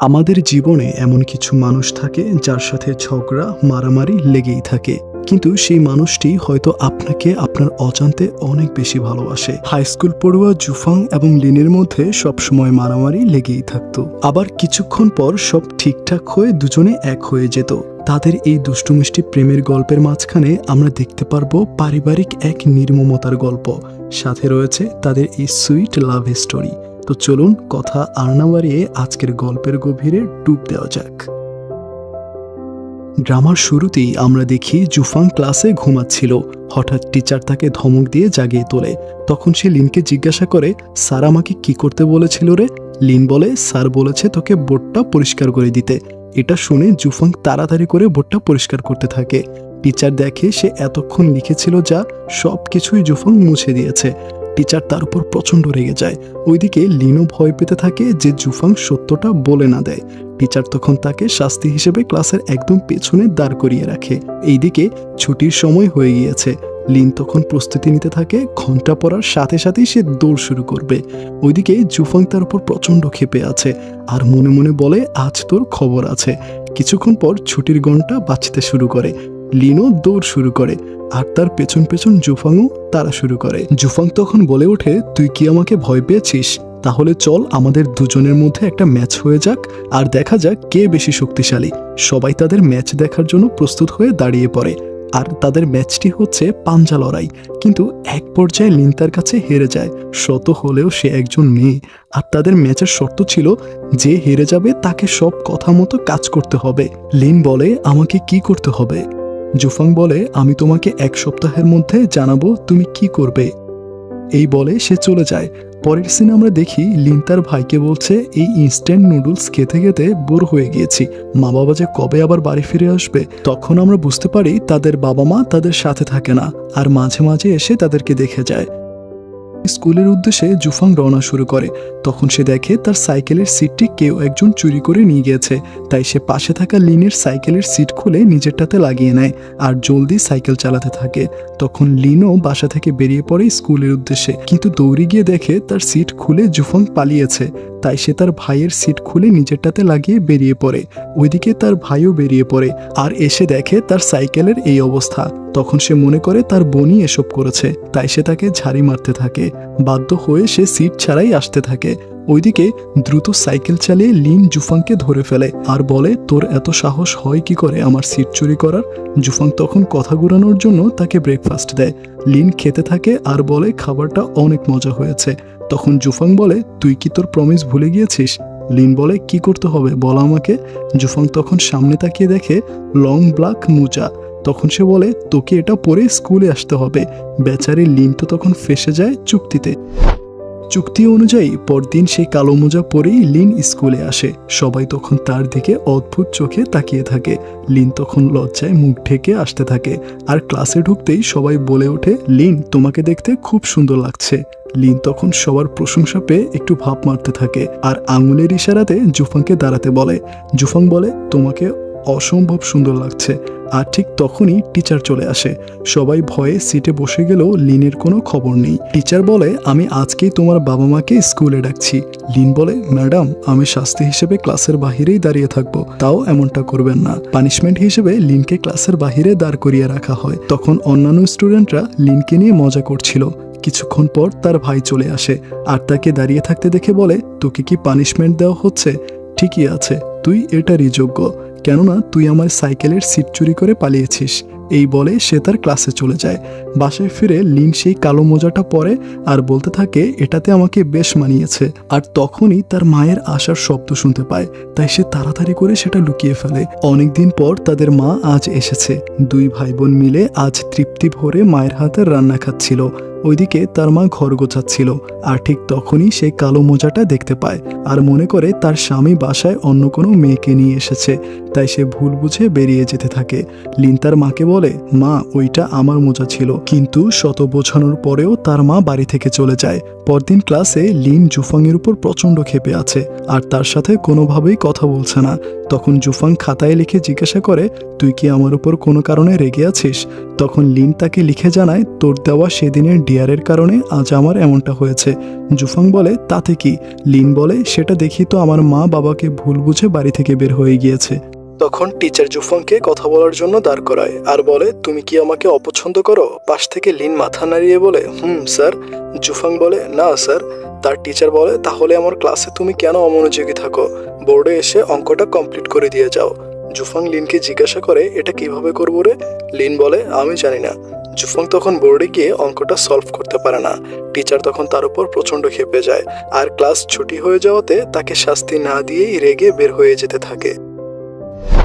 আমাদের জীবনে এমন কিছু মানুষ থাকে যার সাথে ঝগড়া, মারামারি লেগেই থাকে। কিন্তু সেই মানুষটি হয়তো আপনাকে আপনার অজান্তে অনেক বেশি ভালোবাসে। হাই স্কুল পড়ুয়া, জুফাং এবং লিনের মধ্যে সবসময় মারামারি লেগেই থাকতো। আবার কিছুক্ষণ পর সব ঠিকঠাক হয়ে দুজনে এক হয়ে যেত। তাদের এই দুষ্টুমিষ্টি প্রেমের গল্পের মাঝখানে আমরা দেখতে পারব পারিবারিক এক নির্মমতার গল্প। সাথে রয়েছে তাদের এই সুইট লাভ স্টোরি। তো চলুন কথা আর না বাড়িয়ে আজকের গল্পের গভীরে ডুব দেওয়া যাক। ড্রামার শুরুতেই আমরা দেখি জুফাং ক্লাসে ঘুমাচ্ছিল। হঠাৎ টিচার তাকে ধমক দিয়ে জাগিয়ে তোলে। তখন সে লিনকে জিজ্ঞাসা করে স্যার আমাকে কি করতে বলেছিল রে? লিন বলে, স্যার বলেছে তোকে বোর্ডটা পরিষ্কার করে দিতে। এটা শুনে জুফাং তাড়াতাড়ি করে বোর্ডটা পরিষ্কার করতে থাকে। টিচার দেখে সে এতক্ষণ লিখেছিল যা সব কিছুই জুফাং মুছে দিয়েছে। টিচার তার উপর প্রচণ্ড রেগে যায়। ওইদিকে লিনও ভয় পেতে থাকে যে জুফাং সত্যটা বলে না দেয়। টিচার তখন তাকে শাস্তি হিসেবে ক্লাসের একদম পেছনে দাঁড় করিয়ে রাখে। এইদিকে ছুটির সময় হয়ে গিয়েছে। লিন তখন প্রস্তুতি নিতে থাকে, ঘণ্টা পড়ার সাথে সাথেই সে দৌড় শুরু করবে। ওইদিকে জুফাং তার উপর প্রচণ্ড ক্ষেপে আছে আর মনে মনে বলে, আজ তোর খবর আছে। কিছুক্ষণ পর ছুটির ঘণ্টা বাঁচতে শুরু করে। লিনও দৌড় শুরু করে, আর তার পেছন পেছন জুফাংও তারা শুরু করে। জুফাং তখন বলে ওঠে, তুই কি আমাকে ভয় পেয়েছিস? তাহলে চল আমাদের দুজনের মধ্যে একটা ম্যাচ হয়ে যাক, আর দেখা যাক কে বেশি শক্তিশালী। সবাই তাদের ম্যাচ দেখার জন্য প্রস্তুত হয়ে দাঁড়িয়ে পড়ে। আর তাদের ম্যাচটি হচ্ছে পাঞ্জা লড়াই। কিন্তু এক পর্যায়ে লিন তার কাছে হেরে যায়। শত হলেও সে একজন মেয়ে। আর তাদের ম্যাচের শর্ত ছিল, যে হেরে যাবে তাকে সব কথা মতো কাজ করতে হবে। লিন বলে, আমাকে কি করতে হবে? জুফাং বলে, আমি তোমাকে এক সপ্তাহের মধ্যে জানাব তুমি কি করবে। এই বলে সে চলে যায়। পরের সিনে আমরা দেখি লিন তার ভাইকে বলছে, এই ইনস্ট্যান্ট নুডলস খেতে খেতে বোর হয়ে গিয়েছি। মা বাবা যে কবে আবার বাড়ি ফিরে আসবে, তখন আমরা বুঝতে পারি তাদের বাবা মা তাদের সাথে থাকে না। আর মাঝে মাঝে এসে তাদেরকে দেখে যায়। স্কুলের উদ্দেশ্যে জুফাং রওনা শুরু করে। তখন সে দেখে তার সাইকেলের সিটটি কেউ একজন চুরি করে নিয়ে গিয়েছে। তাই সে পাশে থাকা লিনের সাইকেলের সিট খুলে নিজেরটাতে লাগিয়ে নেয় আর জলদি সাইকেল চালাতে থাকে। তখন লিনও বাসা থেকে বেরিয়ে পড়ে স্কুলের উদ্দেশ্যে। কিন্তু দৌড়ে গিয়ে দেখে তার সিট খুলে জুফাং পালিয়েছে। তাই সে তার ভাইয়ের সিট খুলে নিজেরটাতে লাগিয়ে বেরিয়ে পড়ে। ওইদিকে তার ভাইও বেরিয়ে পড়ে আর এসে দেখে তার সাইকেলের এই অবস্থা। তখন সে মনে করে তার বোনই এসব করেছে। তাই সে তাকে ঝাড়ি মারতে থাকে। বাধ্য হয়ে সে সিট ছাড়াই আসতে থাকে। ওইদিকে দ্রুত সাইকেল চালিয়ে লিন জুফাংকে ধরে ফেলে। আর বলে, তোর এত সাহস হয় কি করে আমার সিট চুরি করার? জুফাং তখন কথা ঘুরানোর জন্য তাকে ব্রেকফাস্ট দেয়। লিন খেতে থাকে আর বলে, খাবারটা অনেক মজা হয়েছে। তখন জুফাং বলে, তুই কি তোর প্রমিস ভুলে গিয়েছিস? লিন বলে, কি করতে হবে? বলা আমাকে। জুফাং তখন সামনে তাকিয়ে দেখে লং ব্ল্যাক মোজা। তখন সে বলে, তোকে এটা পরে স্কুলে আসতে হবে। বেচারি লিন তো তখন ফেসে যায় চুক্তিতে। চুক্তি অনুযায়ী পরদিন সেই কালো মোজা পরেই লিন স্কুলে আসে। সবাই তখন তার দিকে অদ্ভুত চোখে তাকিয়ে থাকে। লিন তখন লজ্জায় মুখ ঢেকে আসতে থাকে। আর ক্লাসে ঢুকতেই সবাই বলে ওঠে, লিন, তোমাকে দেখতে খুব সুন্দর লাগছে। লিন তখন সবার প্রশংসা পেয়ে একটু ভাব মারতে থাকে। আর আঙুলের ইশারাতে জুফাংকে দাঁড়াতে বলে। জুফাং বলে, তোমাকে অসম্ভব সুন্দর লাগছে। আর ঠিক তখনই টিচার চলে আসে। সবাই ভয়ে সিটে বসে গেলেও লিনের কোনো খবর নেই। টিচার বলে, আমি আজকেই তোমার বাবা মাকে স্কুলে ডাকছি। লিন বলে, ম্যাডাম, আমি শাস্তি হিসেবে ক্লাসের বাহিরেই দাঁড়িয়ে থাকব। তাও এমনটা করবেন না। পানিশমেন্ট হিসেবে লিনকে ক্লাসের বাহিরে দাঁড় করিয়ে রাখা হয়। তখন অন্যান্য স্টুডেন্টরা লিনকে নিয়ে মজা করছিল। কিছুক্ষণ পর তার ভাই চলে আসে। আর তাকে দাঁড়িয়ে থাকতে দেখে বলে, তোকে কি পানিশমেন্ট দেওয়া হচ্ছে? ঠিকই আছে। তুই এটারই যোগ্য। কেননা তুই আমার সাইকেলের সিট চুরি করে পালিয়েছিস। এই বলে সে তার ক্লাসে চলে যায়। বাসায় ফিরে লিন সেই কালো মোজাটা পরে আর বলতে থাকে, এটাতে আমাকে বেশ মানিয়েছে। আর তখনই তার মায়ের আসার শব্দ শুনতে পায়। তাই সে তাড়াতাড়ি করে সেটা লুকিয়ে ফেলে। অনেকদিন পর তাদের মা আজ এসেছে। দুই ভাই বোন মিলে আজ তৃপ্তি ভরে মায়ের হাতের রান্না খাচ্ছিল। ওইদিকে তার মা ঘর গোছাচ্ছিল, আর ঠিক তখনই সে কালো মোজাটা দেখতে পায় আর মনে করে তার স্বামী বাসায় অন্য কোনো মেয়েকে নিয়ে এসেছে, তাই সে ভুল বুঝে বেরিয়ে যেতে থাকে। লিন তার মাকে বলে, মা, ওইটা আমার মোজা ছিল। কিন্তু শত বোঝানোর পরেও তার মা বাড়ি থেকে চলে যায়। পরদিন ক্লাসে লিন জুফাংয়ের উপর প্রচণ্ড ক্ষেপে আছে, আর তার সাথে কোনোভাবেই কথা বলছে না। তখন জুফাং খাতায় লিখে জিজ্ঞাসা করে, তুই কি আমার উপর কোনো কারণে রেগে আছিস? তখন লিন তাকে লিখে জানায়, তোর দেওয়া সেদিনের ডিয়ারের কারণে আজ আমার এমনটা হয়েছে। জুফাং বলে, তাতে কি? লিন বলে, সেটা দেখি তো আমার মা বাবাকে ভুল বুঝে বাড়ি থেকে বের হয়ে গিয়েছে। তখন টিচার জুফাংকে কথা বলার জন্য দাঁড় করায় আর বলে, তুমি কি আমাকে অপছন্দ করো? পাশ থেকে লিন মাথা নাড়িয়ে বলে, হুম, স্যার। জুফাং বলে, না, স্যার। তার টিচার বলে, তাহলে আমার ক্লাসে তুমি কেন অমনোযোগী থাকো? বোর্ডে এসে অঙ্কটা কমপ্লিট করে দিয়ে যাও। জুফাং লিনকে জিজ্ঞাসা করে, এটা কীভাবে করব রে? লিন বলে, আমি জানি না। জুফং তখন বোর্ডে গিয়ে অঙ্কটা সলভ করতে পারে না। টিচার তখন তার উপর প্রচণ্ড খেপে যায়। আর ক্লাস ছুটি হয়ে যাওয়াতে তাকে শাস্তি না দিয়েই রেগে বের হয়ে যেতে থাকে।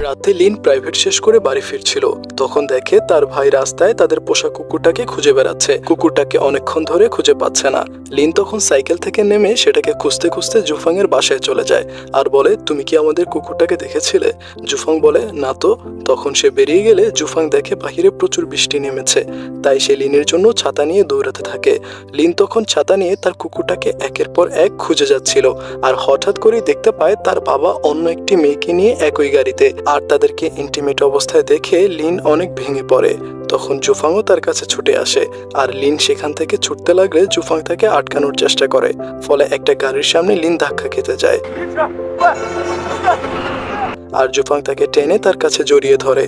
রাতে লিন প্রাইভেট শেষ করে বাড়ি ফিরছিল। তখন দেখে তার ভাই রাস্তায় তাদের পোষা কুকুরটাকে খুঁজে বেড়াচ্ছে। কুকুরটাকে অনেকক্ষণ ধরে খুঁজে পাচ্ছে না। লিন তখন সাইকেল থেকে নেমে সেটাকে খুঁজতে খুঁজতে জুফাং এর বাসায় চলে যায় আর বলে, তুমি কি আমাদের কুকুরটাকে দেখেছিলে? জুফাং বলে, না তো। তখন সে বেরিয়ে গেলে জুফাং দেখে বাহিরে প্রচুর বৃষ্টি নেমেছে। তাই সে লিনের জন্য ছাতা নিয়ে দৌড়াতে থাকে। লিন তখন ছাতা নিয়ে তার কুকুরটাকে একের পর এক খুঁজে যাচ্ছিল। আর হঠাৎ করেই দেখতে পায় তার বাবা অন্য একটি মেয়েকে নিয়ে একই গাড়িতে। আর তাদেরকে ইন্টিমেট অবস্থায় দেখে লিন অনেক ভেঙে পড়ে। তখন জুফাংও তার কাছে ছুটে আসে, আর লিন সেখান থেকে ছুটতে লাগলে জুফাং তাকে আটকানোর চেষ্টা করে, ফলে একটা গাড়ির সামনে লিন ধাক্কা খেতে যায়। আর জুফাং তাকে টেনে তার কাছে জড়িয়ে ধরে।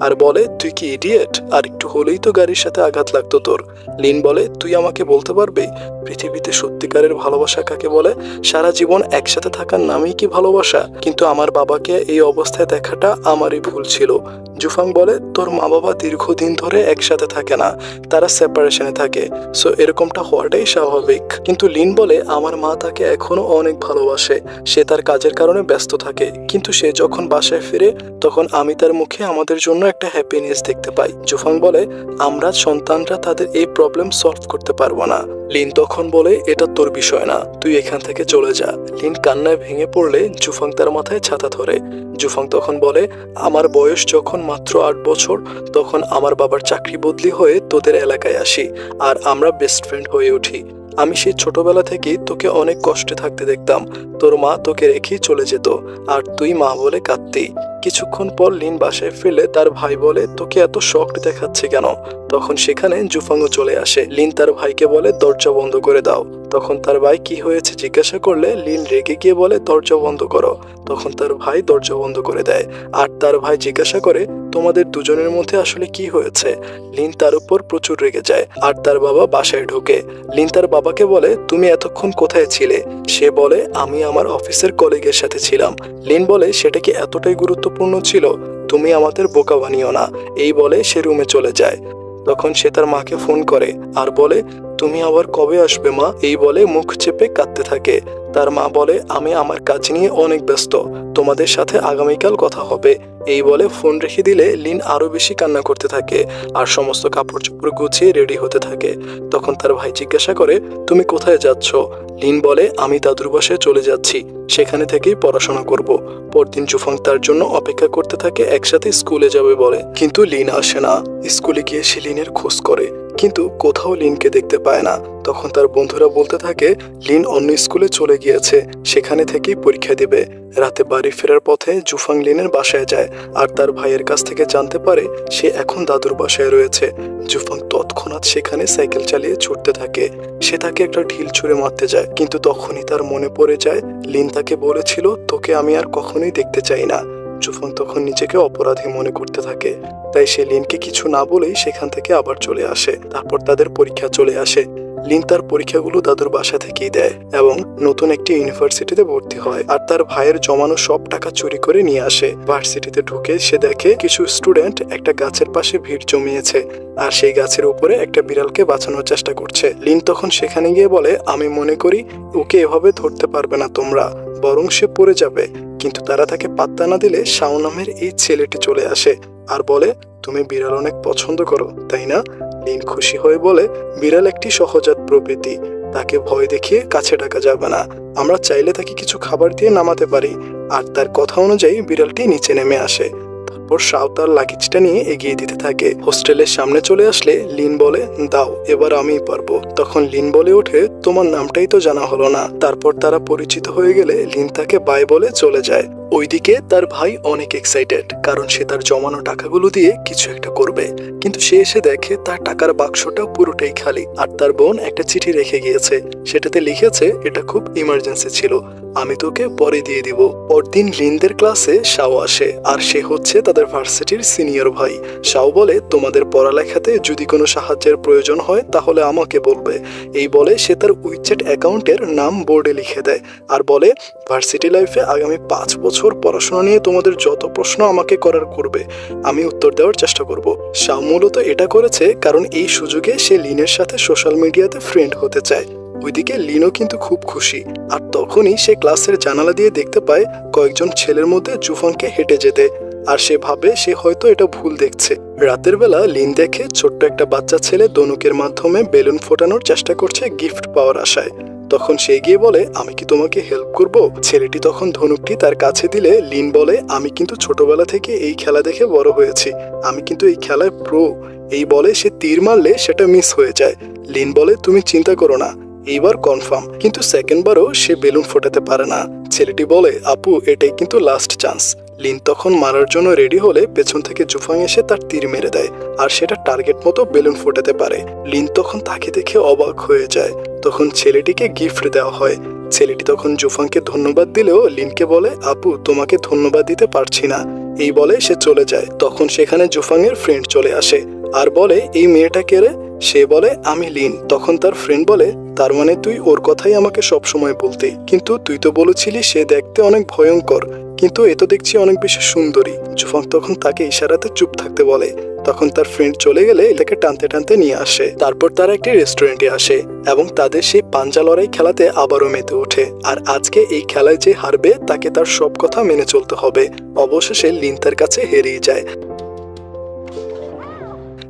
আর বলে, তুই কি ইডিয়েট আর একটু হলেই তো গাড়ির সাথে আঘাত লাগতো তোর। লিন বলে, তুই আমাকে বলতে পারবি? পৃথিবীতে সত্যিকারের ভালোবাসা কাকে বলে? সারা জীবন একসাথে থাকার নামেই কি ভালোবাসা? কিন্তু আমার বাবাকে এই অবস্থায় দেখাটা আমারই ভুল ছিল। জুফাং বলে, তোর মা বাবা দীর্ঘদিন ধরে একসাথে থাকে না, তারা সেপারেশনে থাকে। সো এরকমটা হওয়াটাই স্বাভাবিক। কিন্তু লিন বলে, আমার মা তাকে এখনও অনেক ভালোবাসে। সে তার কাজের কারণে ব্যস্ত থাকে। কিন্তু সে যখন বাসায় ফিরে, তখন আমি তার মুখে আমাদের জন্য একটা হ্যাপিনেস দেখতে পাই। জুফাং বলে, আমরা সন্তানরা তাদের এই প্রবলেম সলভ করতে পারব না। লিন তখন বলে, এটা তোর বিষয় না, তুই এখান থেকে চলে যা। লিন কান্নায় ভেঙে পড়লে জুফাং তার মাথায় ছাতা ধরে। জুফাং তখন বলে, আমার বয়স যখন মাত্র আট বছর, তখন আমার বাবার চাকরি বদলি হয়ে তোদের এলাকায় আসি আর আমরা বেস্ট ফ্রেন্ড হয়ে উঠি। আমি সেই ছোটবেলা থেকেই তোকে অনেক কষ্টে থাকতে দেখতাম। তোর মা তোকে রেখেই চলে যেত আর তুই মা বলে কাঁদতি। কিছুক্ষণ পর লিন বাসায় ফেলে তার ভাই বলে, তোকে এত শখ দেখাচ্ছে কেন? তখন সেখানে জুফাঙ্গও চলে আসে। লিন তার ভাইকে বলে, দরজা বন্ধ করে দাও। তখন তার ভাই কি হয়েছে জিজ্ঞাসা করলে লিন রেগে গিয়ে বলে, দরজা বন্ধ করো। তখন তার ভাই দরজা বন্ধ করে দেয়। আর তার ভাই জিজ্ঞাসা করে, তোমাদের দুজনের মধ্যে আসলে কি হয়েছে? লিন তার উপর প্রচুর রেগে যায় আর তার বাবা বাসায় ঢোকে। লিন তার বাবাকে বলে, তুমি এতক্ষণ কোথায় ছিলে? সে বলে, আমি আমার অফিসের কলিগের সাথে ছিলাম। লিন বলে, সেটা কি এতটাই গুরুত্বপূর্ণ ছিল? তুমি আমাদের বোকা বানিও না। এই বলে সে রুমে চলে যায়। তখন সে তার মাকে ফোন করে আর বলে, তুমি আবার কবে আসবে মা? এই বলে মুখ চেপে কাঁদতে থাকে। তার মা বলে, আমি আমার কাজ নিয়ে অনেক ব্যস্ত। তোমাদের সাথে আগামীকাল কথা হবে। এই বলে ফোন রেখে দিলে লিন আরও বেশি কান্না করতে থাকে আর সমস্ত কাপড় চোপড় গুছিয়ে রেডি হতে থাকে। তখন তার ভাই জিজ্ঞাসা করে, তুমি কোথায় যাচ্ছ? লিন বলে, আমি দাদুর বাসায় চলে যাচ্ছি। সেখানে থেকেই পড়াশোনা করব। পরদিন জুফাং তার জন্য অপেক্ষা করতে থাকে, একসাথে স্কুলে যাবে বলে। কিন্তু লিন আসে না। স্কুলে গিয়ে সে লিনের খোঁজ করে। কিন্তু কোথাও লিনকে দেখতে পায় না। তখন তার বন্ধুরা বলতে থাকে, লিন অন্য স্কুলে চলে গিয়েছে, সেখানে থেকেই পরীক্ষা দেবে। রাতে বাড়ি ফেরার পথে জুফাং লিনের বাসায় যায়, আর তার ভাইয়ের কাছ থেকে জানতে পারে, সে এখন দাদুর বাসায় রয়েছে। জুফাং তৎক্ষণাৎ সেখানে সাইকেল চালিয়ে ছুটতে থাকে। সে তাকে একটা ঢিল ছুঁড়ে মারতে যায়, কিন্তু তখনই তার মনে পড়ে যায়, লিন তাকে বলেছিল, তোকে আমি আর কখনোই দেখতে চাই না। জুফাং তখন নিজেকে অপরাধী মনে করতে থাকে, তাই সে লিনকে কিছু না বলেই সেখান থেকে আবার চলে আসে। তারপর তাদের পরীক্ষা চলে আসে। লিন তার পরীক্ষাগুলো দাদুর বাসা থেকেই দেয় এবং নতুন একটি ইউনিভার্সিটিতে ভর্তি হয় আর তার ভাইয়ের জমানো সব টাকা চুরি করে নিয়ে আসে। ভার্সিটিতে ঢুকে সে দেখে কিছু স্টুডেন্ট একটা গাছের পাশে ভিড় জমিয়েছে আর সেই গাছের উপরে একটা বিড়ালকে বাঁচানোর চেষ্টা করছে। লিন তখন সেখানে গিয়ে বলে, আমি মনে করি ওকে এভাবে ধরতে পারবে না তোমরা, বরং সে পড়ে যাবে। কিন্তু তারা তাকে পাত্তা না দিলে শাও নামের এই ছেলেটি চলে আসে আর বলে, তুমি বিড়াল অনেক পছন্দ করো, তাই না? লিন খুশি হয়ে বলে, বিড়াল একটি সহজাত প্রবৃত্তি তাকে ভয় দেখিয়ে কাছে ডাকা যাবে না। আমরা চাইলে তাকে কিছু খাবার দিয়ে নামাতে পারি। আর তার কথা অনুযায়ী বিড়ালটি নিচে নেমে আসে। তারপর শাও তার লাগেজটা নিয়ে এগিয়ে দিতে থাকে। হোস্টেলের সামনে চলে আসলে লিন বলে, দাও, এবার আমি পারব। তখন লিন বলে ওঠে, তোমার নামটাই তো জানা হলো না। তারপর তারা পরিচিত হয়ে গেলে লিন তাকে বাই বলে চলে যায়। ওইদিকে তার ভাই অনেক এক্সাইটেড কারণ সে তার জমানো টাকাগুলো দিয়ে কিছু একটা করবে। কিন্তু সে এসে দেখে তার টাকার বাক্সটা পুরোটাই খালি, আর তার বোন একটা চিঠি রেখে গিয়েছে। সেটাতে লিখেছে, এটা খুব ইমার্জেন্সি ছিল, আমি তোকে পরে দিয়ে দিব। পরদিন লিনদের ক্লাসে শাও আসে, আর সে হচ্ছে তাদের ভার্সিটির সিনিয়র ভাই। শাও বলে, তোমাদের পড়ালেখাতে যদি কোনো সাহায্যের প্রয়োজন হয়, তাহলে আমাকে বলবে। এই বলে সে তার উইচ্যাট অ্যাকাউন্টের নাম বোর্ডে লিখে দেয়, আর বলে, ভার্সিটি লাইফে আগামী পাঁচ বছর পড়াশোনা নিয়ে তোমাদের যত প্রশ্ন আমাকে করার করবে, আমি উত্তর দেওয়ার চেষ্টা করব। শাও মূলত এটা করেছে কারণ এই সুযোগে সে লিনের সাথে সোশ্যাল মিডিয়াতে ফ্রেন্ড হতে চায়। ওইদিকে লিনও কিন্তু খুব খুশি। আর তখনই সে ক্লাসের জানালা দিয়ে দেখতে পায় কয়েকজন ছেলের মধ্যে জুফাংকে হেঁটে যেতে। আর সে ভাবে সে হয়তো এটা ভুল দেখছে। রাতের বেলা লিন দেখে ছোট্ট একটা বাচ্চা ছেলে দনুকের মাধ্যমে বেলুন ফোটানোর চেষ্টা করছে গিফট পাওয়ার আশায়। তখন সে গিয়ে বলে, আমি কি তোমাকে হেল্প করব? ছেলেটি তখন ধনুকটি তার কাছে দিলে লিন বলে, আমি কিন্তু ছোটবেলা থেকে এই খেলা দেখে বড় হয়েছি। আমি কিন্তু এই খেলায় প্রো এই বলে সে তীর মারলে সেটা মিস হয়ে যায়। লিন বলে, তুমি চিন্তা করো না। এইবার কনফার্ম কিন্তু সেকেন্ড বারও সে বেলুন ফোটাতে পারে না। ছেলেটি বলে, আপু, এটাই কিন্তু লাস্ট চান্স লিন তখন মারার জন্য রেডি হলে পেছন থেকে জুফাং এসে তার তীর মেরে দেয়, আর সেটা টার্গেট মতো বেলুন ফোটাতে পারে। লিন তখন তাকে দেখে অবাক হয়ে যায়। তখন ছেলেটিকে গিফট দেওয়া হয়। ছেলেটি তখন জুফাংকে ধন্যবাদ দিলেও লিনকে বলে, আপু, তোমাকে ধন্যবাদ দিতে পারছি না। এই বলে সে চলে যায়। তখন সেখানে জুফাংয়ের ফ্রেন্ড চলে আসে আর বলে, এই মেয়েটা কে রে? সে বলে, আমি লিন। তখন তার ফ্রেন্ড বলে, তার মানে তুই ওর কথাই আমাকে সব সময় বলতে। কিন্তু তুই তো বলেছিলি সে দেখতে অনেক ভয়ঙ্কর। কিন্তু এ তো দেখছি অনেক বেশি সুন্দরী। জুফাং তখন তাকে ইশারাতে চুপ থাকতে বলে। তখন তার ফ্রেন্ড চলে গেলে এটাকে টানতে টানতে নিয়ে আসে। তারপর তারা একটি রেস্টুরেন্টে আসে এবং তাদের সেই পাঞ্জা লড়াই খেলাতে আবারও মেতে ওঠে। আর আজকে এই খেলায় যে হারবে, তাকে তার সব কথা মেনে চলতে হবে। অবশেষে লিন তার কাছে হেরিয়ে যায়।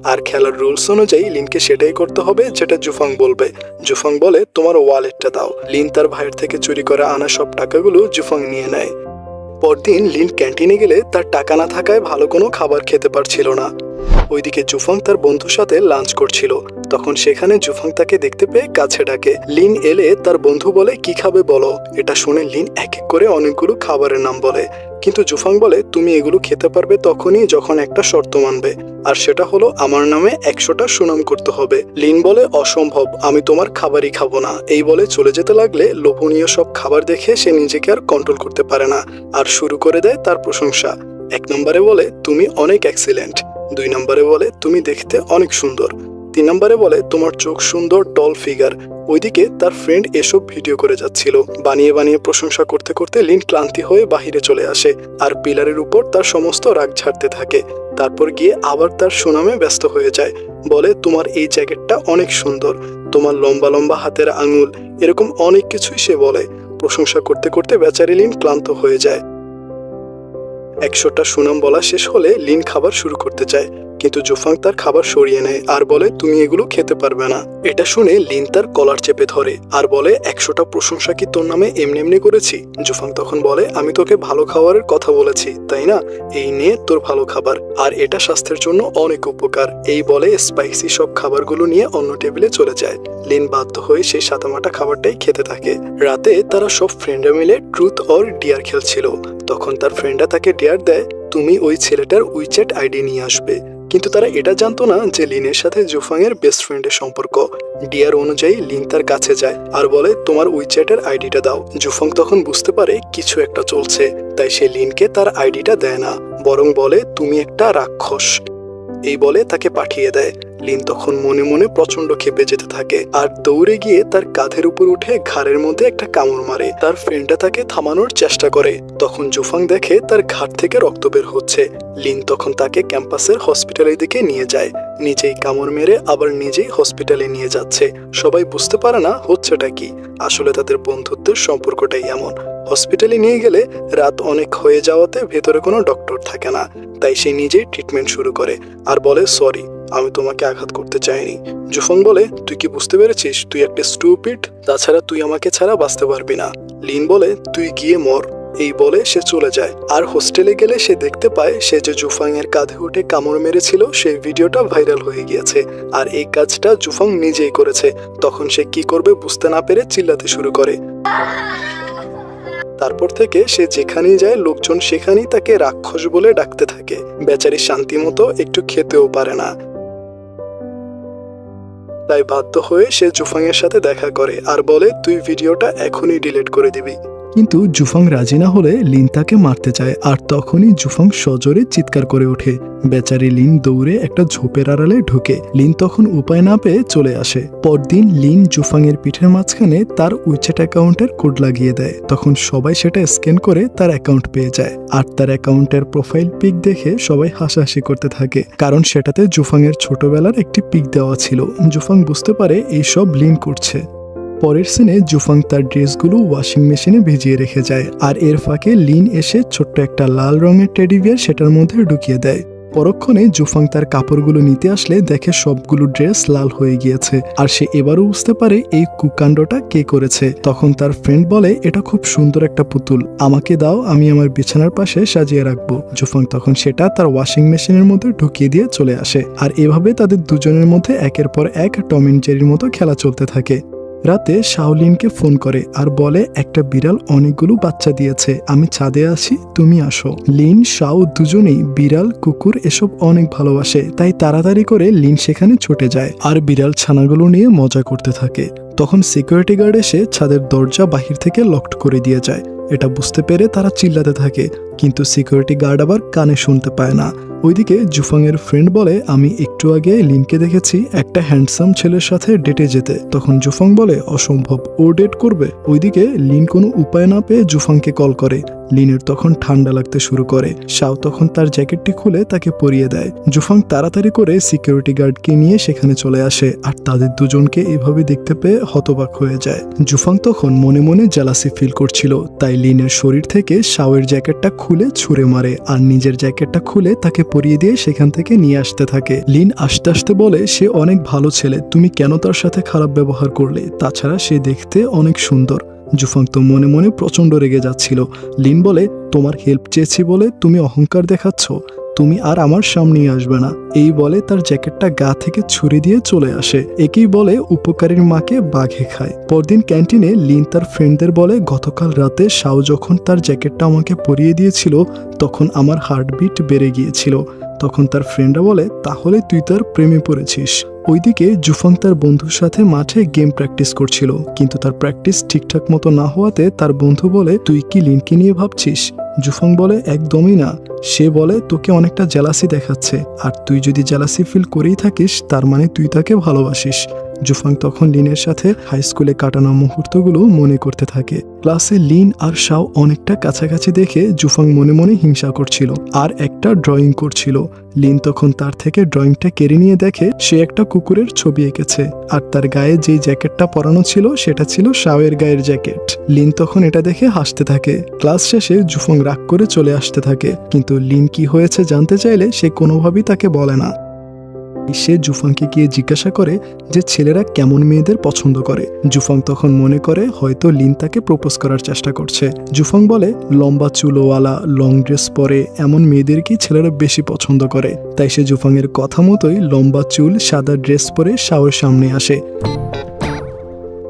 আর খেলার রুলস অনুযায়ী লিনকে সেটাই করতে হবে যেটা জুফাং বলবে। জুফাং বলে, তোমার ওয়ালেটটা দাও। লিন তার ভাইয়ের থেকে চুরি করে আনা সব টাকাগুলো জুফাং নিয়ে নেয়। পরদিন লিন ক্যান্টিনে গেলে তার টাকা না থাকায় ভালো কোনো খাবার খেতে পারছিল না। ওইদিকে জুফাং তার বন্ধুর সাথে লাঞ্চ করছিল। তখন সেখানে জুফাং তাকে দেখতে পেয়ে কাছে ডাকে। লিন এলে তার বন্ধু বলে, কি খাবে বলো? এটা শুনে লিন এক এক করে অনেকগুলো খাবারের নাম বলে। কিন্তু জুফাং বলে, তুমি এগুলো খেতে পারবে তখনই যখন একটা শর্ত মানবে। আর সেটা হলো, আমার নামে একশোটা সুনাম করতে হবে। লিন বলে, অসম্ভব, আমি তোমার খাবারই খাব না। এই বলে চলে যেতে লাগলে, লোভনীয় সব খাবার দেখে সে নিজেকে আর কন্ট্রোল করতে পারে না। আর শুরু করে দেয় তার প্রশংসা। এক নম্বরে বলে, তুমি অনেক এক্সিলেন্ট দুই নম্বরে বলে, তুমি দেখতে অনেক সুন্দর। তিন নম্বরে বলে, তোমার চোখ সুন্দর টল ফিগার ওইদিকে তার ফ্রেন্ড এসব ভিডিও করে যাচ্ছিল। বানিয়ে বানিয়ে প্রশংসা করতে করতে লিন ক্লান্তি হয়ে বাহিরে চলে আসে আর পিলারের উপর তার সমস্ত রাগ ঝাড়তে থাকে। তারপর গিয়ে আবার তার সুনামে ব্যস্ত হয়ে যায়। বলে, তোমার এই জ্যাকেটটা অনেক সুন্দর। তোমার লম্বা লম্বা হাতের আঙুল। এরকম অনেক কিছুই সে বলে। প্রশংসা করতে করতে বেচারি লিন ক্লান্ত হয়ে যায়। একশোটা সুনাম বলা শেষ হলে লিন খাবার শুরু করতে চায়। কিন্তু জুফাং তার খাবার সরিয়ে নেয় আর বলে, তুমি এগুলো খেতে পারবে না। এটা শুনে লিন তার কলার চেপে ধরে আর বলে, একশোটা প্রশংসা কি তোর নামে এমনি এমনি করেছি? জুফাং তখন বলে, আমি তোকে ভালো খাবারের কথা বলেছি, তাই না? এই নিয়ে তোর ভালো খাবার, আর এটা স্বাস্থ্যের জন্য অনেক উপকার। এই বলে স্পাইসি সব খাবারগুলো নিয়ে অন্য টেবিলে চলে যায়। লিন বাধ্য হয়ে সেই সাতামাটা খাবারটাই খেতে থাকে। রাতে তারা সব ফ্রেন্ডরা মিলে ট্রুথ অর ডিয়ার খেলছিল। তখন তার ফ্রেন্ডরা তাকে ডিয়ার দেয়, তুমি ওই ছেলেটার উইচ্যাট আইডি নিয়ে আসবে। কিন্তু তারা এটা জানতো না যে লিনের সাথে জুফাং এর বেস্ট ফ্রেন্ডের সম্পর্ক। ডিয়ার অনুযায়ী লিন তার কাছে যায় আর বলে, তোমার উইচ্যাটের আইডিটা দাও। জুফং তখন বুঝতে পারে কিছু একটা চলছে, তাই সে লিনকে তার আইডিটা দেয় না, বরং বলে, তুমি একটা রাক্ষস। এই বলে তাকে পাঠিয়ে দেয়। লিন তখন মনে মনে প্রচণ্ড ক্ষেপে যেতে থাকে আর দৌড়ে গিয়ে তার কাঁধের উপর উঠে ঘাড়ের মধ্যে একটা কামড় মারে। তার ফ্রেন্ডটা তাকে থামানোর চেষ্টা করে। তখন জুফাং দেখে তার ঘাট থেকে রক্ত বের হচ্ছে। লিন তখন তাকে ক্যাম্পাসের হসপিটালের দিকে নিয়ে যায়। নিজেই কামড় মেরে আবার নিজেই হসপিটালে নিয়ে যাচ্ছে। সবাই বুঝতে পারে না হচ্ছেটা কি। আসলে তাদের বন্ধুত্বের সম্পর্কটাই এমন। হসপিটালে নিয়ে গেলে রাত অনেক হয়ে যাওয়াতে ভেতরে কোনো ডক্টর থাকে না। তাই সে নিজেই ট্রিটমেন্ট শুরু করে। আর বলে, সরি। আমি তোমাকে আঘাত করতে চাইনি। জুফং বলে, তুই কি বুঝতে পেরেছিস? তুই একটা স্টুপিড তাছাড়া তুই আমাকে ছাড়া বাঁচতে পারবি না। লিন বলে, তুই গিয়ে মর। এই বলে সে চলে যায়। আর হোস্টেলে গেলে সে দেখতে পায়, সে যে জুফাং এর কাঁধে উঠে কামড় মেরেছিল, সেই ভিডিওটা ভাইরাল হয়ে গিয়েছে। আর এই কাজটা জুফাং নিজেই করেছে। তখন সে কি করবে বুঝতে না পেরে চিল্লাতে শুরু করে। তারপর থেকে সে যেখানেই যায়, লোকজন সেখানেই তাকে রাক্ষস বলে ডাকতে থাকে। বেচারি শান্তি মতো একটু খেতেও পারে না। তাই বাধ্য হয়ে সে জুফাংয়ের সাথে দেখা করে আর বলে, তুই ভিডিওটা এখনই ডিলিট করে দিবি। কিন্তু জুফাং রাজি না হলে লিন তাকে মারতে চায়, আর তখনই জুফাং সজোরে চিৎকার করে ওঠে। বেচারি লিন দৌড়ে একটা ঝোপের আড়ালে ঢুকে। লিন তখন উপায় না পেয়ে চলে আসে। পরদিন লিন জুফাংয়ের পিঠের মাঝখানে তার উইচ্যাট অ্যাকাউন্টের কোড লাগিয়ে দেয়। তখন সবাই সেটা স্ক্যান করে তার অ্যাকাউন্ট পেয়ে যায়। আর তার অ্যাকাউন্টের প্রোফাইল পিক দেখে সবাই হাসাহাসি করতে থাকে। কারণ সেটাতে জুফাংয়ের ছোটবেলার একটি পিক দেওয়া ছিল। জুফাং বুঝতে পারে এইসব লিন করছে। পরের সিনে জুফাং তার ড্রেসগুলো ওয়াশিং মেশিনে ভিজিয়ে রেখে যায় আর এর ফাঁকে লিন এসে ছোট্ট একটা লাল রঙের টেডি বিয়ার সেটার মধ্যে ঢুকিয়ে দেয়। পরক্ষণে জুফাং তার কাপড়গুলো নিতে আসলে দেখে সবগুলো ড্রেস লাল হয়ে গিয়েছে আর সে এবারও বুঝতে পারে এই কুকাণ্ডটা কে করেছে। তখন তার ফ্রেন্ড বলে, এটা খুব সুন্দর একটা পুতুল, আমাকে দাও, আমি আমার বিছানার পাশে সাজিয়ে রাখব। জুফাং তখন সেটা তার ওয়াশিং মেশিনের মধ্যে ঢুকিয়ে দিয়ে চলে আসে। আর এভাবে তাদের দুজনের মধ্যে একের পর এক টম এন্ড জেরির মতো খেলা চলতে থাকে। রাতে শাওলিনকে ফোন করে আর বলে, একটা বিড়াল অনেকগুলো বাচ্চা দিয়েছে, আমি ছাদে আসি, তুমি আসো। লিন, শাও দুজনেই বিড়াল, কুকুর এসব অনেক ভালোবাসে, তাই তাড়াতাড়ি করে লিন সেখানে ছুটে যায়। আর বিড়াল ছানাগুলো নিয়ে মজা করতে থাকে। তখন সিকিউরিটি গার্ড এসে ছাদের দরজা বাহির থেকে লকড করে দিয়ে যায়। এটা বুঝতে পেরে তারা চিল্লাতে থাকে, কিন্তু সিকিউরিটি গার্ড আবার কানে শুনতে পায় না। ওইদিকে জুফাংয়ের ফ্রেন্ড বলে, আমি একটু আগে লিনকে দেখেছি, একটা হ্যান্ডসাম ছেলের সাথে ডেটে যেতে। তখন জুফাং বলে, অসম্ভব, ও ডেট করবে? ওইদিকে লিন কোনো উপায় না পেয়ে জুফাংকে কল করে। লিনের তখন ঠান্ডা লাগতে শুরু করে। শাও তখন তার জ্যাকেটটি খুলে তাকে পরিয়ে দেয়। জুফাং তাড়াতাড়ি করে সিকিউরিটি গার্ডকে নিয়ে সেখানে চলে আসে, আর তাদের দুজনকে এভাবে দেখতে পেয়ে হতবাক হয়ে যায়। জুফাং তখন মনে মনে জেলাসি ফিল করছিল, তাই লিনের শরীর থেকে শাওয়ের জ্যাকেটটা খুলে ছুঁড়ে মারে আর নিজের জ্যাকেটটা খুলে তাকে পরিয়ে দিয়ে সেখান থেকে নিয়ে আসতে থাকে। লিন আস্তে আস্তে বলে, সে অনেক ভালো ছেলে, তুমি কেন তার সাথে খারাপ ব্যবহার করলে? তাছাড়া সে দেখতে অনেক সুন্দর। জুফাং তো মনে মনে প্রচণ্ড রেগে যাচ্ছিল। লিন বলে, তোমার হেল্প চেয়েছি বলে তুমি অহংকার দেখাচ্ছ? তুমি আর আমার সামনেই আসবে না। এই বলে তার জ্যাকেটটা গা থেকে ছুরি দিয়ে চলে আসে। একেই বলে উপকারীর মাকে বাঘে খায়। পরদিন ক্যান্টিনে লিন তার ফ্রেন্ডদের বলে, গতকাল রাতে শাও যখন তার জ্যাকেটটা আমাকে পরিয়ে দিয়েছিল, তখন আমার হার্টবিট বেড়ে গিয়েছিল। তখন তার ফ্রেন্ডরা বলে, তাহলে তুই তার প্রেমে পড়েছিস। ওইদিকে জুফাং তার বন্ধুর সাথে মাঠে গেম প্র্যাকটিস করছিল, কিন্তু তার প্র্যাকটিস ঠিকঠাক মতো না হওয়াতে তার বন্ধু বলে, তুই কি লিনকে নিয়ে ভাবছিস? জুফং বলে, একদমই না। সে বলে, তোকে অনেকটা জেলাসি দেখাচ্ছে, আর তুই যদি জেলাসি ফিল করেই থাকিস, তার মানে তুই তাকে ভালোবাসিস। জুফাং তখন লিনের সাথে হাই স্কুলে কাটানো মুহূর্তগুলো মনে করতে থাকে। ক্লাসে লিন আর শাও অনেকটা কাছাকাছি দেখে জুফাং মনে মনে হিংসা করছিল আর একটা ড্রয়িং করছিল। লিন তখন তার থেকে ড্রয়িংটা কেড়ে নিয়ে দেখে সে একটা কুকুরের ছবি এঁকেছে আর তার গায়ে যেই জ্যাকেটটা পরানো ছিল সেটা ছিল শাওয়ের গায়ের জ্যাকেট। লিন তখন এটা দেখে হাসতে থাকে। ক্লাস শেষে জুফং রাগ করে চলে আসতে থাকে। কিন্তু লিন কি হয়েছে জানতে চাইলে সে কোনোভাবেই তাকে বলে না। সে জুফাংকে গিয়ে জিজ্ঞাসা করে যে ছেলেরা কেমন মেয়েদের পছন্দ করে। জুফাং তখন মনে করে হয়তো লিন তাকে প্রপোজ করার চেষ্টা করছে। জুফাং বলে, লম্বা চুলোওয়ালা লং ড্রেস পরে এমন মেয়েদেরকেই ছেলেরা বেশি পছন্দ করে? তাই সে জুফাংয়ের কথা মতোই লম্বা চুল, সাদা ড্রেস পরে শাওয়ের সামনে আসে।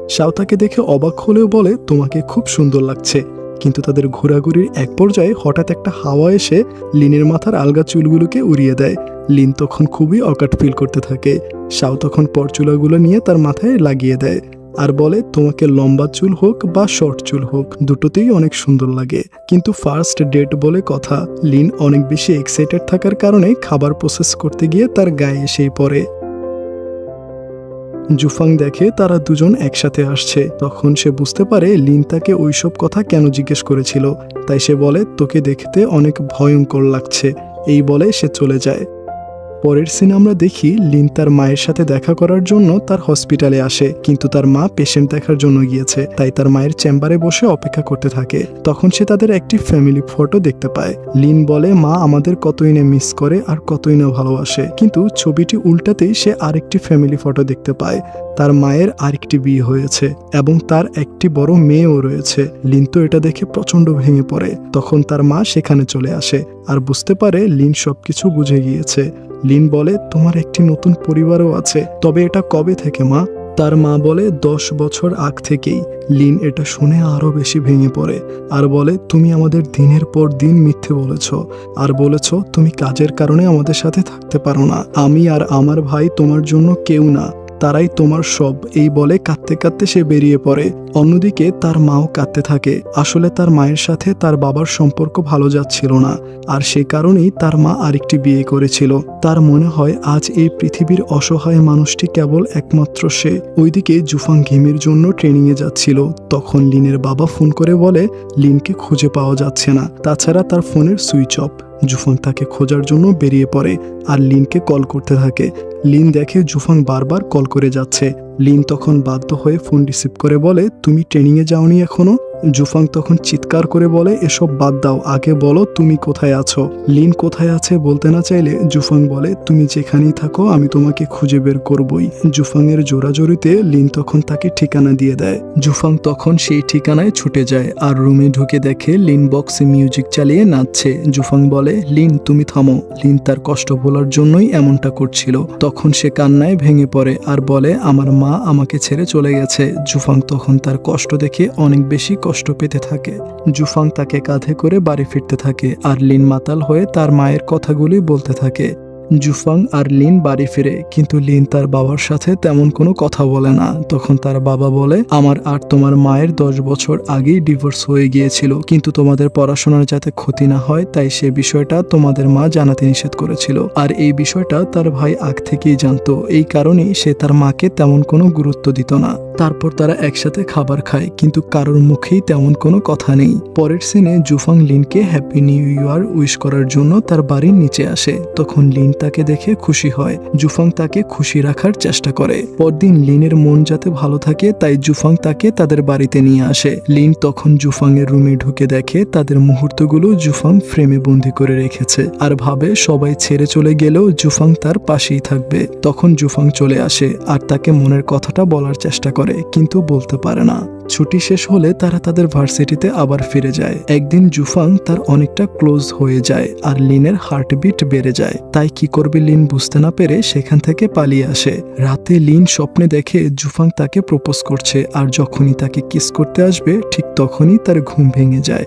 শাও তাকে দেখে অবাক হলেও বলে, তোমাকে খুব সুন্দর লাগছে। কিন্তু তাদের ঘোরাঘুরির এক পর্যায়ে হঠাৎ একটা হাওয়া এসে লিনের মাথার আলগা চুলগুলোকে উড়িয়ে দেয়। লিন তখন খুবই অকাট ফিল করতে থাকে। শাও তখন পরচুলাগুলো নিয়ে তার মাথায় লাগিয়ে দেয় আর বলে, তোমাকে লম্বা চুল হোক বা শর্ট চুল হোক, দুটোতেই অনেক সুন্দর লাগে। কিন্তু ফার্স্ট ডেট বলে কথা, লিন অনেক বেশি এক্সাইটেড থাকার কারণে খাবার প্রসেস করতে গিয়ে তার গায়ে এসেই পড়ে। জুফাং দেখে তারা দুজন একসাথে আসছে। তখন সে বুঝতে পারে লিন তাকে ওইসব কথা কেন জিজ্ঞেস করেছিল। তাই সে বলে, তোকে দেখতে অনেক ভয়ঙ্কর লাগছে। এই বলে সে চলে যায়। পরের সিনে আমরা দেখি লিন তার মায়ের সাথে দেখা করার জন্য তার হসপিটালে আসে, কিন্তু তার মা পেশেন্ট দেখার জন্য গিয়েছে, তাই তার মায়ের চেম্বারে বসে অপেক্ষা করতে থাকে। তখন সে তাদের একটি ফ্যামিলি ফটো দেখতে পায়। লিন বলে, মা আমাদের কতই না মিস করে আর কতই না ভালোবাসে। কিন্তু ছবিটি উল্টাতেই সে আরেকটি ফ্যামিলি ফটো দেখতে পায়। তার মায়ের আরেকটি বিয়ে হয়েছে এবং তার একটি বড় মেয়েও রয়েছে। লিন তো এটা দেখে প্রচণ্ড ভেঙে পড়ে। তখন তার মা সেখানে চলে আসে। আর বুঝতে পারে, লিন সবকিছু বুঝে গিয়েছে। লিন বলে, তোমার একটি নতুন পরিবারও আছে। তবে এটা কবে থেকে, মা? তার মা বলে, দশ বছর আগ থেকেই। লিন এটা শুনে আরও বেশি ভেঙে পড়ে আর বলে, তুমি আমাদের দিনের পর দিন মিথ্যে বলেছ আর বলেছ তুমি কাজের কারণে আমাদের সাথে থাকতে পারো না। আমি আর আমার ভাই তোমার জন্য কেউ না। তারাই তোমার সব। এই বলে কাঁদতে কাঁদতে সে বেরিয়ে পড়ে। অন্যদিকে তার মাও কাঁদতে থাকে। আসলে তার মায়ের সাথে তার বাবার সম্পর্ক ভালো যাচ্ছিল না। আর সে কারণেই তার মা আরেকটি বিয়ে করেছিল। তার মনে হয় আজ এই পৃথিবীর অসহায় মানুষটি কেবল একমাত্র সে। ওইদিকে জুফাং ঘিমের জন্য ট্রেনিংয়ে যাচ্ছিল। তখন লিনের বাবা ফোন করে বলে, লিনকে খুঁজে পাওয়া যাচ্ছে না। তাছাড়া তার ফোনের সুইচ অফ জুফাং তাকে খোঁজার জন্য বেরিয়ে পড়ে আর লিনকে কল করতে থাকে। লিন দেখে জুফাং বারবার কল করে যাচ্ছে। লিন তখন বাধ্য হয়ে ফোন রিসিভ করে বলে, তুমি ট্রেনিংয়ে যাওনি এখনও? জুফাং তখন চিৎকার করে বলে, এসব বাদ দাও, আগে বলো তুমি কোথায় আছো? লিন কোথায় আছে বলতে না চাইলে জুফাং বলে, তুমি যেখানেই থাকো, আমি তোমাকে খুঁজে বের করবই। জুফাং জুফাংয়ের জোরাজোরিতে লিন তখন তাকে ঠিকানা দিয়ে দেয়। জুফাং তখন সেই ঠিকানায় ছুটে যায় আর রুমে ঢুকে দেখে লিন বক্সে মিউজিক চালিয়ে নাচছে। জুফাং বলে, লিন, তুমি থামো। লিন তার কষ্ট ভোলার জন্যই এমনটা করছিল। তখন সে কান্নায় ভেঙে পড়ে আর বলে, আমার মা আমাকে ছেড়ে চলে গেছে। জুফাং তখন তার কষ্ট দেখে অনেক বেশি কষ্ট পেতে থাকে। জুফাং তাকে কাঁধে করে বাড়ি ফিরতে থাকে আর লিন মাতাল হয়ে তার মায়ের কথাগুলি বলতে থাকে। জুফাং আর লিন বাড়ি ফিরে, কিন্তু লিন তার বাবার সাথে তেমন কোনো কথা বলে না। তখন তার বাবা বলে, আমার আর তোমার মায়ের দশ বছর আগেই ডিভোর্স হয়ে গিয়েছিল, কিন্তু তোমাদের পড়াশোনার যাতে ক্ষতি না হয়, তাই সে বিষয়টা তোমাদের মা জানাতে নিষেধ করেছিল। আর এই বিষয়টা তার ভাই আগ থেকেই জানতো। এই কারণেই সে তার মাকে তেমন কোনো গুরুত্ব দিত না। তারপর তারা একসাথে খাবার খায়, কিন্তু কারোর মুখেই তেমন কোনো কথা নেই। পরের সিনে জুফাং লিনকে হ্যাপি নিউ ইয়ার উইশ করার জন্য তার বাড়ির নিচে আসে। তখন লিন তাকে দেখে খুশি হয়। জুফাং তাকে খুশি রাখার চেষ্টা করে। পরদিন লিনের মন যাতে ভালো থাকে, তাই জুফাং তাকে তাদের বাড়িতে নিয়ে আসে। লিন তখন জুফাং এর রুমে ঢুকে দেখে তাদের মুহূর্তগুলো জুফাং ফ্রেমে বন্দি করে রেখেছে আর ভাবে সবাই ছেড়ে চলে গেলেও জুফাং তার পাশেই থাকবে। তখন জুফাং চলে আসে আর তাকে মনের কথাটা বলার চেষ্টা করে, কিন্তু বলতে পারে না। ছুটি শেষ হলে তারা তাদের ভার্সিটিতে আবার ফিরে যায়। একদিন জুফাং তার অনেকটা ক্লোজ হয়ে যায় আর লিনের হার্টবিট বেড়ে যায়। তাই কি করবে লিন বুঝতে না পেরে সেখান থেকে পালিয়ে আসে। রাতে লিন স্বপ্নে দেখে জুফাং তাকে প্রপোজ করছে আর যখনই তাকে কিস করতে আসবে, ঠিক তখনই তার ঘুম ভেঙে যায়।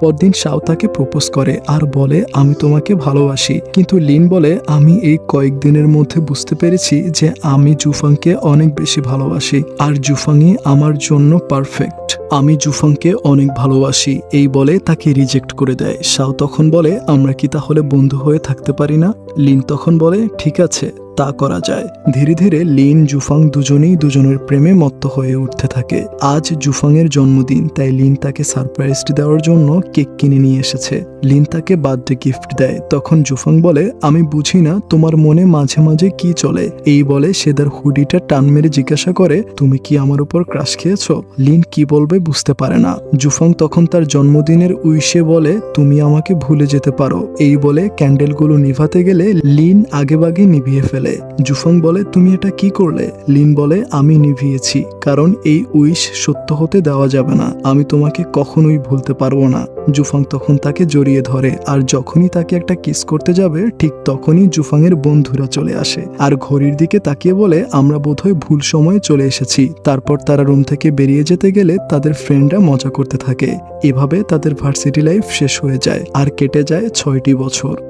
পরদিন শাও তাকে প্রপোজ করে আর বলে, আমি তোমাকে ভালোবাসি। কিন্তু লিন বলে, আমি এই কয়েকদিনের মধ্যে বুঝতে পেরেছি যে আমি জুফাংকে অনেক বেশি ভালোবাসি। আর জুফাংই আমার জন্য পারফেক্ট আমি জুফাংকে অনেক ভালোবাসি, এই বলে তাকে রিজেক্ট করে দেয়। শাও তখন বলে, আমরা কি তাহলে বন্ধু হয়ে থাকতে পারি না? লিন তখন বলে, ঠিক আছে, তা করা যায়। ধীরে ধীরে লিন জুফাং দুজনেই দুজনের প্রেমে মত্ত হয়ে উঠতে থাকে। আজ জুফাংয়ের জন্মদিন, তাই লিন তাকে সারপ্রাইজ দেওয়ার জন্য কেক কিনে নিয়ে এসেছে। লিন তাকে বার্থডে গিফট দেয়। তখন জুফাং বলে, আমি বুঝি না তোমার মনে মাঝে মাঝে কি চলে? এই বলে সে তার হুডিটা টান মেরে জিজ্ঞাসা করে, তুমি কি আমার উপর ক্রাশ খেয়েছো? লিন কি বলবে বুঝতে পারে না। জুফং তখন তার জন্মদিনের উইশে বলে, তুমি আমাকে ভুলে যেতে পারো। এই বলে ক্যান্ডেলগুলো নিভাতে গেলে লিন আগেভাগে নিভিয়ে ফেলে। জুফং বলে, তুমি এটা কি করলে? লিন বলে, আমি নিভিয়েছি, কারণ এই উইশ সত্য হতে দেওয়া যাবে না। আমি তোমাকে কখনোই ভুলতে পারব না। জুফাং তখন তাকে জড়িয়ে ধরে, আর যখনই তাকে একটা কিস করতে যাবে, ঠিক তখনই জুফাংয়ের বন্ধুরা চলে আসে, আর ঘড়ির দিকে তাকিয়ে বলে, আমরা বোধহয় ভুল সময়ে চলে এসেছি। তারপর তারা রুম থেকে বেরিয়ে যেতে গেলে তাদের ফ্রেন্ডরা মজা করতে থাকে। এভাবে তাদের ভার্সিটি লাইফ শেষ হয়ে যায়, আর কেটে যায় ছয়টি বছর।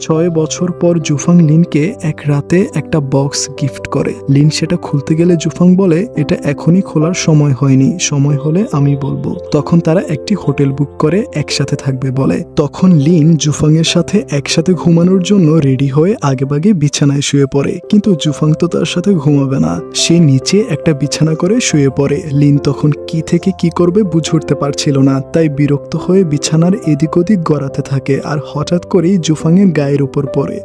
ছয় বছর পর জুফাং লিনকে এক রাতে একটা বক্স গিফট করে। লিন সেটা খুলতে গেলে জুফাং বলে, এটা এখনই খোলার সময় হয়নি, সময় হলে আমি বলব। তখন তারা একটি হোটেল বুক করে একসাথে থাকবে বলে। তখন লিন জুফাং এর সাথে একসাথে ঘুমানোর জন্য রেডি হয়ে আগেভাগে বিছানায় শুয়ে পড়ে। কিন্তু জুফাং তো তার সাথে ঘুমাবে না। সে নিচে একটা বিছানা করে শুয়ে পড়ে। লিন তখন কি থেকে কি করবে বুঝে উঠতে পারছিল না। তাই বিরক্ত হয়ে বিছানার এদিক ওদিক গড়াতে থাকে। আর হঠাৎ করেই জুফাংয়ের গায়ের উপর পড়ে।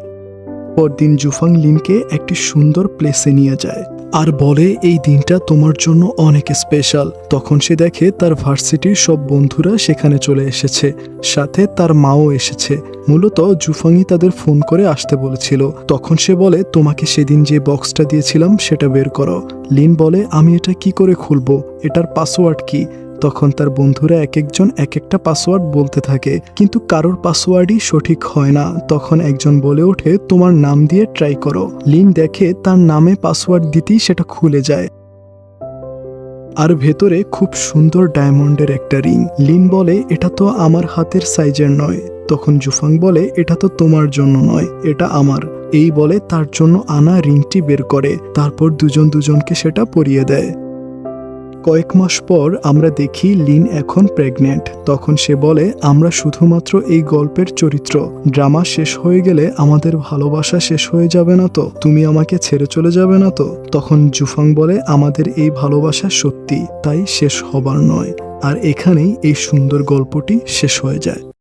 পরদিন জুফাং লিনকে একটি সুন্দর প্লেসে নিয়ে যায় আর বলে, এই দিনটা তোমার জন্য অনেক স্পেশাল তখন সে দেখে তার ভার্সিটির সব বন্ধুরা সেখানে চলে এসেছে। সাথে তার মাও এসেছে। মূলত জুফাংই তাদের ফোন করে আসতে বলেছিল। তখন সে বলে, তোমাকে সেদিন যে বক্সটা দিয়েছিলাম সেটা বের করো। লিন বলে, আমি এটা কি করে খুলবো? এটার পাসওয়ার্ড কি? তখন তার বন্ধুরা এক একজন এক একটা পাসওয়ার্ড বলতে থাকে। কিন্তু কারোর পাসওয়ার্ডই সঠিক হয় না। তখন একজন বলে ওঠে, তোমার নাম দিয়ে ট্রাই করো। লিন দেখে তার নামে পাসওয়ার্ড দিতেই সেটা খুলে যায়। আর ভেতরে খুব সুন্দর ডায়মন্ডের একটা রিং। লিন বলে, এটা তো আমার হাতের সাইজের নয়। তখন জুফাং বলে, এটা তো তোমার জন্য নয়, এটা আমার। এই বলে তার জন্য আনা রিংটি বের করে। তারপর দুজন দুজনকে সেটা পরিয়ে দেয়। কয়েক মাস পর আমরা দেখি লিন এখন প্রেগন্যান্ট। তখন সে বলে, আমরা শুধুমাত্র এই গল্পের চরিত্র। ড্রামা শেষ হয়ে গেলে আমাদের ভালোবাসা শেষ হয়ে যাবে না তো? তুমি আমাকে ছেড়ে চলে যাবে না তো? তখন জুফাং বলে, আমাদের এই ভালোবাসা সত্যি, তাই শেষ হবার নয়। আর এখানেই এই সুন্দর গল্পটি শেষ হয়ে যায়।